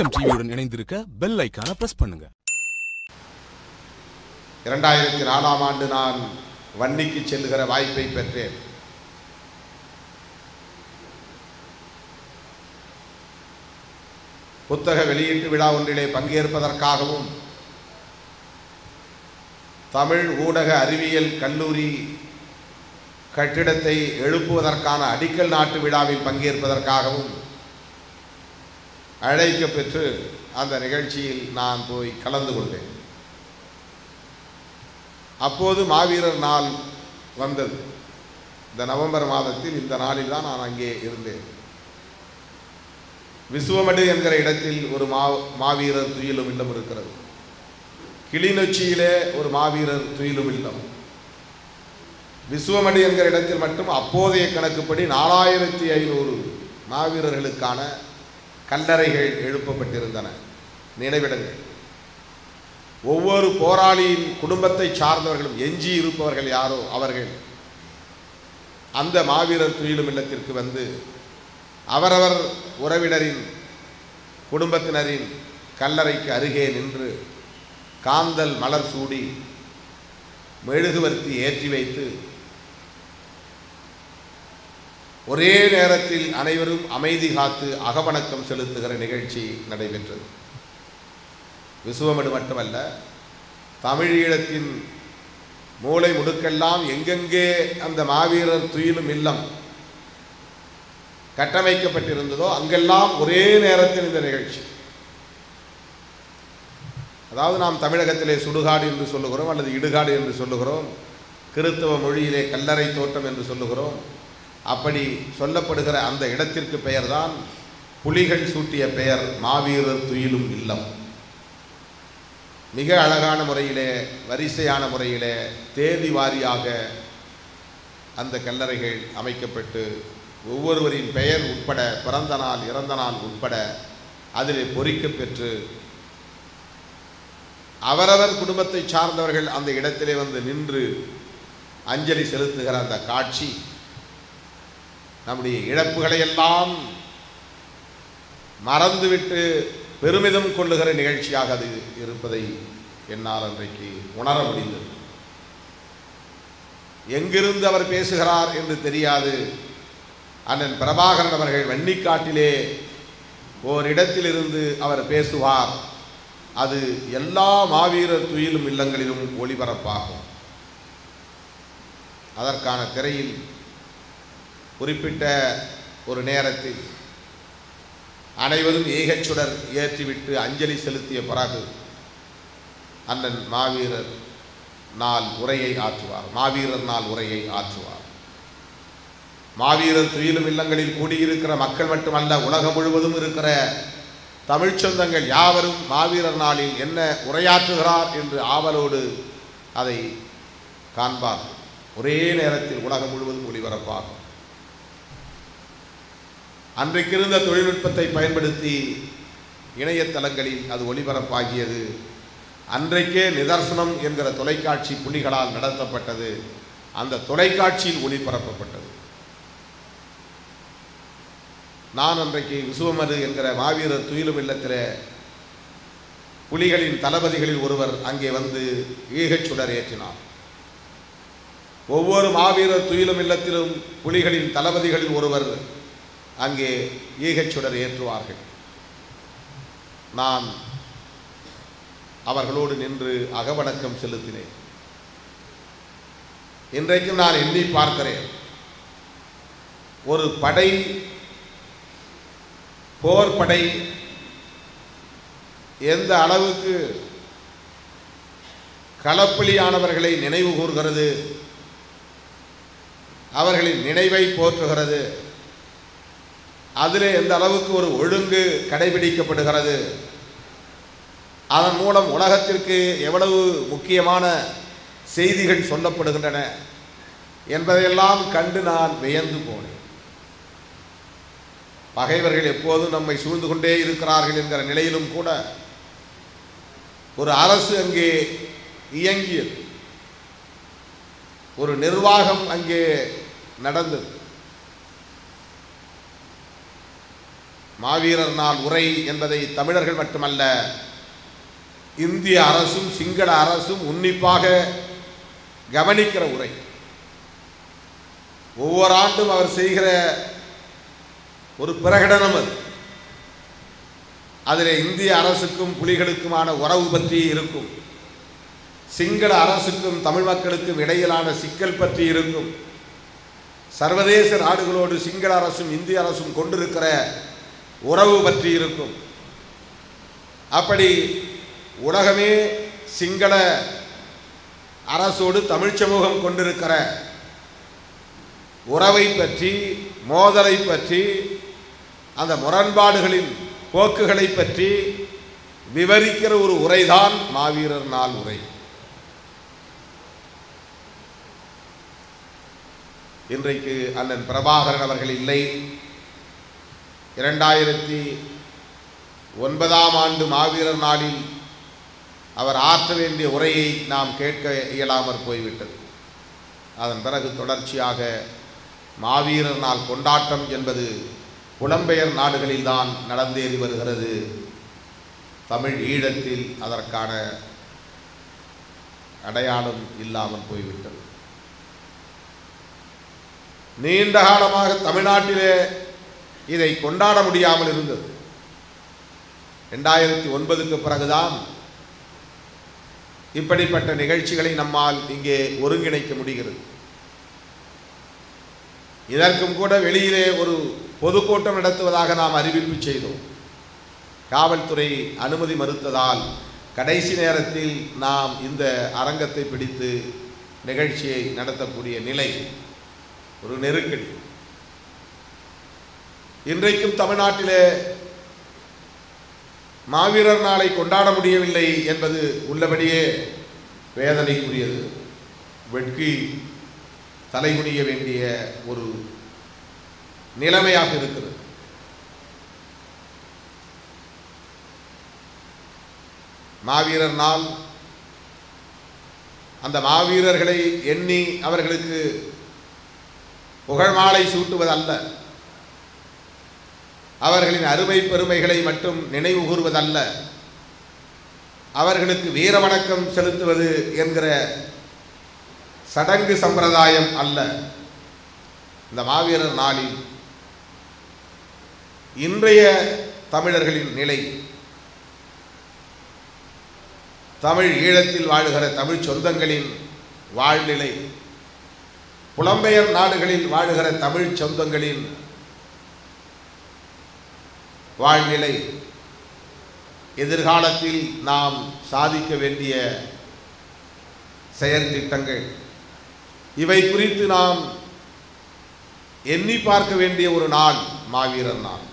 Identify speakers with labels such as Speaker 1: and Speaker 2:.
Speaker 1: தேசம் டிவியுடன் இணைந்திருக்க பெல் ஐக்கான பிரஸ் பண்ணுங்க.
Speaker 2: இரண்டாயிரத்தி நாலாம் ஆண்டு நான் வன்னிக்கு செல்லுகிற வாய்ப்பை பெற்றேன். புத்தக வெளியீட்டு விழா ஒன்றிலே பங்கேற்பதற்காகவும் தமிழ் ஊடக அறிவியல் கல்லூரி கட்டிடத்தை எழுப்புவதற்கான அடிக்கல் நாட்டு விழாவில் பங்கேற்பதற்காகவும் அழைக்கப்பெற்று அந்த நிகழ்ச்சியில் நான் போய் கலந்து கொண்டேன். அப்போது மாவீரர் நாள் வந்தது. இந்த நவம்பர் மாதத்தில் இந்த நாளில் தான் நான் அங்கே இருந்தேன். விசுவமடு என்கிற இடத்தில் ஒரு மா மாவீரர் துயிலும் இல்லம் இருக்கிறது. கிளிநொச்சியிலே ஒரு மாவீரர் துயிலும் இல்லம். விசுவமடு என்கிற இடத்தில் மட்டும் அப்போதைய கணக்குப்படி நாலாயிரத்தி ஐநூறு மாவீரர்களுக்கான கல்லறைகள் எழுப்பப்பட்டிருந்தன. நினைவிடங்கள். ஒவ்வொரு போராளியின் குடும்பத்தை சார்ந்தவர்களும் எஞ்சி இருப்பவர்கள் யாரோ அவர்கள். அந்த மாவீரர் துயிலும் இல்லத்திற்கு வந்து அவரவர் உறவினரின் குடும்பத்தினரின் கல்லறைக்கு அருகே நின்று காந்தல் மலர் சூடி மெழுகுவர்த்தி ஏற்றி வைத்து ஒரே நேரத்தில் அனைவரும் அமைதி காத்து அகவணக்கம் செலுத்துகிற நிகழ்ச்சி நடைபெற்றது. விசுவமடு மட்டுமல்ல தமிழீழத்தின் மூளை முடுக்கெல்லாம் எங்கெங்கே அந்த மாவீரர் துயிலும் இல்லம் கட்டமைக்கப்பட்டிருந்ததோ அங்கெல்லாம் ஒரே நேரத்தில் இந்த நிகழ்ச்சி. அதாவது நாம் தமிழகத்திலே சுடுகாடு என்று சொல்லுகிறோம் அல்லது இடுகாடு என்று சொல்லுகிறோம் கிறித்தவ மொழியிலே கல்லறை தோட்டம் என்று சொல்லுகிறோம் அப்படி சொல்லப்படுகிற அந்த இடத்திற்கு பெயர்தான் புலிகள் சூட்டிய பெயர் மாவீரர் துயிலும் இல்லம். மிக அழகான முறையிலே வரிசையான முறையிலே தேதி வாரியாக அந்த கல்லறைகள் அமைக்கப்பட்டு ஒவ்வொருவரின் பெயர் உட்பட பிறந்த நாள் இறந்த நாள் உட்பட அதில் பொறிக்கப்பெற்று அவரவர் குடும்பத்தை சார்ந்தவர்கள் அந்த இடத்திலே வந்து நின்று அஞ்சலி செலுத்துகிற அந்த காட்சி நம்முடைய இழப்புகளை எல்லாம் மறந்துவிட்டு பெருமிதம் கொள்ளுகிற நிகழ்ச்சியாக அது இருப்பதை என்னால் அன்றைக்கு உணர முடிந்தது. எங்கிருந்து அவர் பேசுகிறார் என்று தெரியாது. அண்ணன் பிரபாகரன் அவர்கள் வன்னிக்காட்டிலே ஓரிடத்திலிருந்து அவர் பேசுவார். அது எல்லா மாவீரர் துயிலும் இல்லங்களிலும் ஒளிபரப்பாகும். அதற்கான திரையில் குறிப்பிட்ட ஒரு நேரத்தில் அனைவரும் ஏகச்சுடர் ஏற்றிவிட்டு அஞ்சலி செலுத்திய பிறகு அண்ணன் மாவீரர் நாள் உரையை ஆற்றுவார். மாவீரர் நாள் உரையை ஆற்றுவார். மாவீரர் துயிலும் இல்லங்களில் கூடியிருக்கிற மக்கள் மட்டுமல்ல உலகம் முழுவதும் இருக்கிற தமிழ்ச் சொந்தங்கள் யாவரும் மாவீரர் நாளில் என்ன உரையாற்றுகிறார் என்று ஆவலோடு அதை காண்பார் ஒரே நேரத்தில் உலகம் முழுவதும் ஒளிபரப்பாகும். அன்றைக்கு இருந்த தொழில்நுட்பத்தை பயன்படுத்தி இணையதளங்களில் அது ஒளிபரப்பாகியது. அன்றைக்கே நிதர்சனம் என்கிற தொலைக்காட்சி புலிகளால் நடத்தப்பட்டது. அந்த தொலைக்காட்சியில் ஒளிபரப்பப்பட்டது. நான் அன்றைக்கு விசுவமது என்கிற மாவீரர் துயிலும் இல்லத்தில் புலிகளின் தளபதிகளில் ஒருவர் அங்கே வந்து ஈகச் சுடர் ஏற்றினார். ஒவ்வொரு மாவீரர் துயிலும் இல்லத்திலும் புலிகளின் தளபதிகளில் ஒருவர் அங்கே ஈகச்சுடர் ஏற்றுவார்கள். நான் அவர்களோடு நின்று அகவணக்கம் செலுத்தினேன். இன்றைக்கும் நான் எண்ணி பார்க்கிறேன். ஒரு படை போர் படை எந்த அளவுக்கு களப்பலியானவர்களை நினைவு கூறுகிறது அவர்களின் நினைவை போற்றுகிறது அதில் எந்த அளவுக்கு ஒரு ஒழுங்கு கடைபிடிக்கப்படுகிறது? அதன் மூலம் உலகத்திற்கு எவ்வளவு முக்கியமான செய்திகள் சொல்லப்படுகின்றன என்பதையெல்லாம் கண்டு நான் வியந்து போனேன். பகைவர்கள் எப்போதும் நம்மை சூழ்ந்து கொண்டே இருக்கிறார்கள் என்கிற நிலையிலும் கூட ஒரு அரசு அங்கே இயங்கியது. ஒரு நிர்வாகம் அங்கே நடந்தது. மாவீரர் நாள் உரை என்பதை தமிழர்கள் மட்டுமல்ல இந்திய அரசும் சிங்கள அரசும் உன்னிப்பாக கவனிக்கிற உரை. ஒவ்வொரு ஆண்டும் அவர் செய்கிற ஒரு பிரகடனம் அது. அதில் இந்திய அரசுக்கும் புலிகளுக்குமான உறவு பற்றி இருக்கும். சிங்கள அரசுக்கும் தமிழ் மக்களுக்கும் இடையிலான சிக்கல் பற்றி இருக்கும். சர்வதேச நாடுகளோடு சிங்கள அரசும் இந்திய அரசும் கொண்டிருக்கிற உறவு பற்றி இருக்கும். அப்படி உலகமே சிங்கள அரசோடு தமிழ் சமூகம் கொண்டிருக்கிற உறவை பற்றி மோதலை பற்றி அந்த முரண்பாடுகளின் போக்குகளை பற்றி விவரிக்கிற ஒரு உரைதான் மாவீரர் நாள் உரை. இன்றைக்கு அண்ணன் பிரபாகரன் அவர்கள் இல்லை. இரண்டாயிரத்தி ஒன்பதாம் ஆண்டு மாவீரர் நாளில் அவர் ஆற்ற வேண்டிய உரையை நாம் கேட்க இயலாமற் போய்விட்டது. அதன் பிறகு தொடர்ச்சியாக மாவீரர் நாள் கொண்டாட்டம் என்பது புலம்பெயர் நாடுகளில்தான் நடந்தேறி வருகிறது. தமிழ் ஈழத்தில் அதற்கான அடையாளம் இல்லாமல் போய்விட்டது. நீண்ட காலமாக தமிழ்நாட்டிலே இதை கொண்டாட முடியாமல் இருந்தது. ரெண்டாயிரத்தி ஒன்பதுக்கு பிறகுதான் இப்படிப்பட்ட நிகழ்ச்சிகளை நம்மால் இங்கே ஒருங்கிணைக்க முடிகிறது. இதற்கும் கூட வெளியிலே ஒரு பொதுக்கூட்டம் நடத்துவதாக நாம் அறிவிப்பு செய்தோம். காவல்துறை அனுமதி மறுத்ததால் கடைசி நேரத்தில் நாம் இந்த அரங்கத்தை பிடித்து நிகழ்ச்சியை நடத்தக்கூடிய நிலை ஒரு நெருக்கடி. இன்றைக்கும் தமிழ்நாட்டிலே மாவீரர் நாளை கொண்டாட முடியவில்லை என்பது உள்ளபடியே வேதனைக்குரியது. வெட்கி தலைகுனிய வேண்டிய ஒரு நிலைமையாக இருக்கிறது. மாவீரர் நாள் அந்த மாவீரர்களை எண்ணி அவர்களுக்கு புகழ்மாலை சூட்டுவது சூட்டுவதல்ல. அவர்களின் அருமை பெருமைகளை மட்டும் நினைவு கூறுவதல்ல. அவர்களுக்கு வீர வணக்கம் செலுத்துவது என்கிற சடங்கு சம்பிரதாயம் அல்ல. இந்த மாவீரர் நாளில் இன்றைய தமிழர்களின் நிலை. தமிழ் ஈழத்தில் வாழுகிற தமிழ் சொந்தங்களின் வாழ்நிலை. புலம்பெயர் நாடுகளில் வாழுகிற தமிழ் சொந்தங்களின் வாழ்நிலை. எதிர்காலத்தில் நாம் சாதிக்க வேண்டிய செயற்திட்டங்கள். இவை குறித்து நாம் எண்ணி பார்க்க வேண்டிய ஒரு நாள் மாவீரர் நாள்.